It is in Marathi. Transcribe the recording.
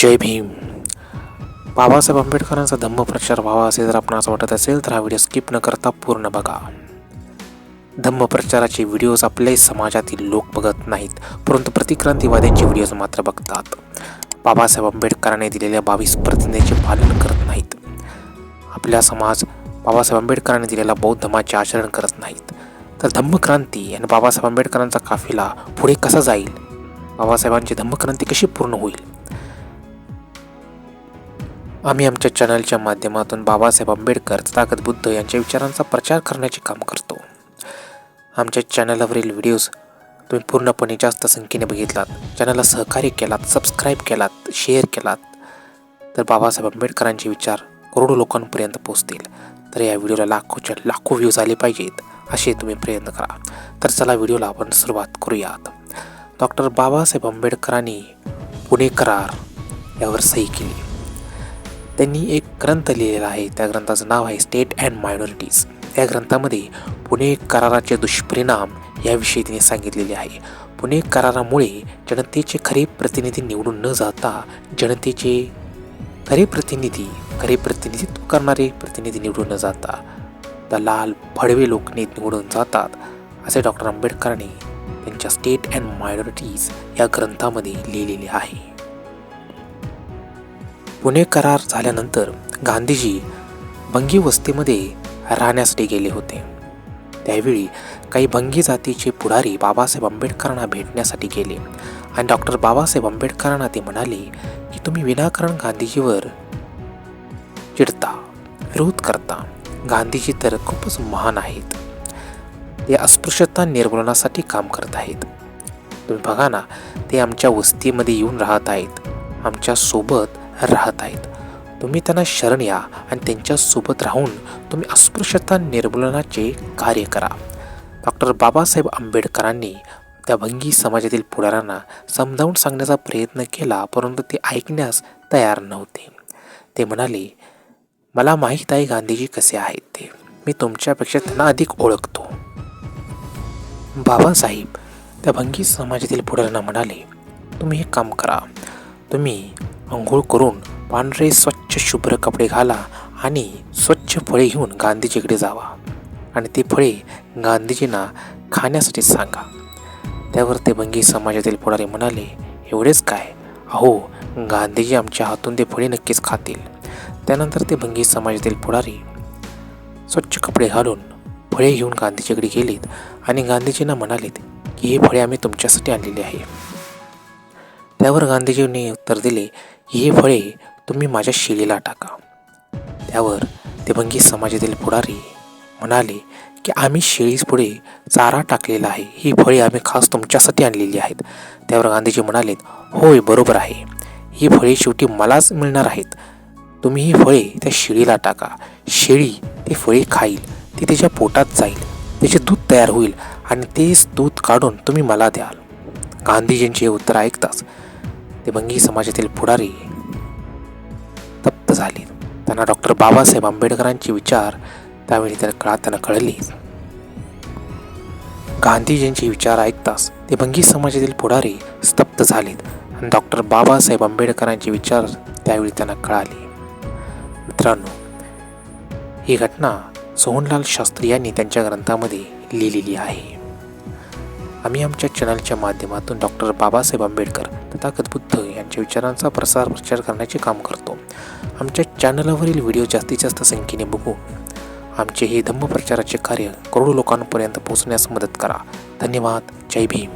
जय भीम. बाबासाहेब आंबेडकरांचा धम्मप्रचार व्हावा असे जर आपण असं वाटत असेल तर हा व्हिडिओ स्किप न करता पूर्ण बघा. धम्मप्रचाराचे व्हिडिओज आपल्याही समाजातील लोक बघत नाहीत परंतु प्रतिक्रांतीवाद्यांचे व्हिडिओज मात्र बघतात. बाबासाहेब आंबेडकरांनी दिलेल्या बावीस प्रतिज्ञेचे पालन करत नाहीत. आपला समाज बाबासाहेब आंबेडकरांनी दिलेल्या बौद्ध धर्माचे आचरण करत नाहीत. तर धम्मक्रांती आणि बाबासाहेब आंबेडकरांचा काफिला पुढे कसा जाईल? बाबासाहेबांची धम्मक्रांती कशी पूर्ण होईल? आम्ही आमच्या चॅनलच्या माध्यमातून बाबासाहेब आंबेडकर तथागत बुद्ध यांच्या विचारांचा प्रचार करण्याचे काम करतो. आमच्या चॅनलवरील व्हिडिओज तुम्ही पूर्णपणे जास्त संख्येने बघितलात. चॅनलला सहकार्य केलात सबस्क्राईब केलात शेअर केलात. तर बाबासाहेब आंबेडकरांचे विचार करोडो लोकांपर्यंत पोहोचतील. तर या व्हिडिओला लाखोच्या लाखो व्ह्यूज आले पाहिजेत असे तुम्ही प्रयत्न करा. तर चला व्हिडिओला आपण सुरुवात करूयात. डॉक्टर बाबासाहेब आंबेडकरांनी पुणे करार यावर सही केली. त्यांनी एक ग्रंथ लिहिलेला आहे. त्या ग्रंथाचं नाव आहे स्टेट अँड मायनॉरिटीज त्या ग्रंथामध्ये पुणे कराराचे दुष्परिणाम याविषयी त्यांनी सांगितलेले आहे. पुणे करारामुळे जनतेचे खरे प्रतिनिधी निवडून न जाता जनतेचे खरे प्रतिनिधी खरे प्रतिनिधित्व करणारे प्रतिनिधी निवडून न जाता दलाल भडवे लोकने निवडून जातात असे डॉक्टर आंबेडकरांनी त्यांच्या स्टेट अँड मायनॉरिटीज या ग्रंथामध्ये लिहिलेले आहे. पुणे करार झाल्यानंतर गांधीजी बंगी वस्तीमध्ये राहण्यासाठी गेले होते. त्यावेळी काही बंगी जातीचे पुढारी बाबासाहेब आंबेडकरांना भेटण्यासाठी गेले. आणि डॉक्टर बाबासाहेब आंबेडकरांना ते म्हणाले की तुम्ही विनाकारण गांधीजीवर चिडता विरोध करता. गांधीजी तर खूपच महान आहेत. ते अस्पृश्यता निर्मूलनासाठी काम करत आहेत. तुम्ही बघा ना ते आमच्या वस्तीमध्ये येऊन राहत आहेत. आमच्यासोबत राहत आहेत. तुम्ही त्यांना शरण या आणि त्यांच्यासोबत राहून तुम्ही अस्पृश्यता निर्मूलनाचे कार्य करा. डॉक्टर बाबासाहेब आंबेडकरांनी त्या भंगी समाजातील पुढाऱ्यांना समजावून सांगण्याचा प्रयत्न केला परंतु ते ऐकण्यास तयार नव्हते. ते म्हणाले मला माहीत आहे गांधीजी कसे आहेत ते. मी तुमच्यापेक्षा त्यांना अधिक ओळखतो. बाबासाहेब त्या भंगी समाजातील पुढाऱ्यांना म्हणाले तुम्ही हे काम करा. तुम्ही अंघोळ करून पांढरे स्वच्छ शुभ्र कपडे घाला आणि स्वच्छ फळे घेऊन गांधीजीकडे जावा. आणि ती फळे गांधीजींना खाण्यासाठी सांगा. त्यावर ते भंगी समाजातील पुढारी म्हणाले एवढेच काय? अहो गांधीजी आमच्या हातून ते फळे नक्कीच खातील. त्यानंतर ते भंगी समाजातील पुढारी स्वच्छ कपडे घालून फळे घेऊन गांधीजीकडे गेलेत आणि गांधीजींना म्हणालेत की हे फळे आम्ही तुमच्यासाठी आणलेली आहे. त्यावर गांधीजींनी उत्तर दिले ही फळे तुम्ही माझ्या शिळीला टाका. त्यावर ते समाजातील पुढारी म्हणाले की आम्ही शेळीस पुढे चारा टाकलेला आहे. ही फळे आम्ही खास तुमच्यासाठी आणलेली आहेत. त्यावर गांधीजी म्हणालेत होय बरोबर आहे. ही फळे शेवटी मलाच मिळणार आहेत. तुम्ही ही फळे त्या शेळीला टाका. शेळी ती फळे खाईल. ती त्याच्या पोटात जाईल. त्याचे दूध तयार होईल आणि तेच दूध काढून तुम्ही मला द्याल. गांधीजींचे हे उत्तर ऐकताच ते बंगी समाजातील पुढारी तप्त झाले. त्यांना डॉक्टर बाबासाहेब आंबेडकरांचे विचार त्यावेळी त्या काळात त्यांना कळले. गांधीजींचे विचार ऐकताच ते बंगी समाजातील पुढारी स्तब्ध झालेत आणि डॉक्टर बाबासाहेब आंबेडकरांचे विचार त्यावेळी त्यांना कळाले. मित्रांनो ही घटना सोहनलाल शास्त्री यांनी त्यांच्या ग्रंथामध्ये लिहिलेली आहे. आम्ही आमच्या चॅनलच्या माध्यमातून डॉक्टर बाबासाहेब आंबेडकर तथागत बुद्ध यांच्या विचारांचा प्रसार प्रचार करण्याचे काम करतो. आमच्या चॅनलवरील व्हिडिओ जास्तीत जास्त संख्येने बघू. आमचे हे धम्मप्रचाराचे कार्य करोडो लोकांपर्यंत पोहोचण्यास मदत करा. धन्यवाद. जय भीम.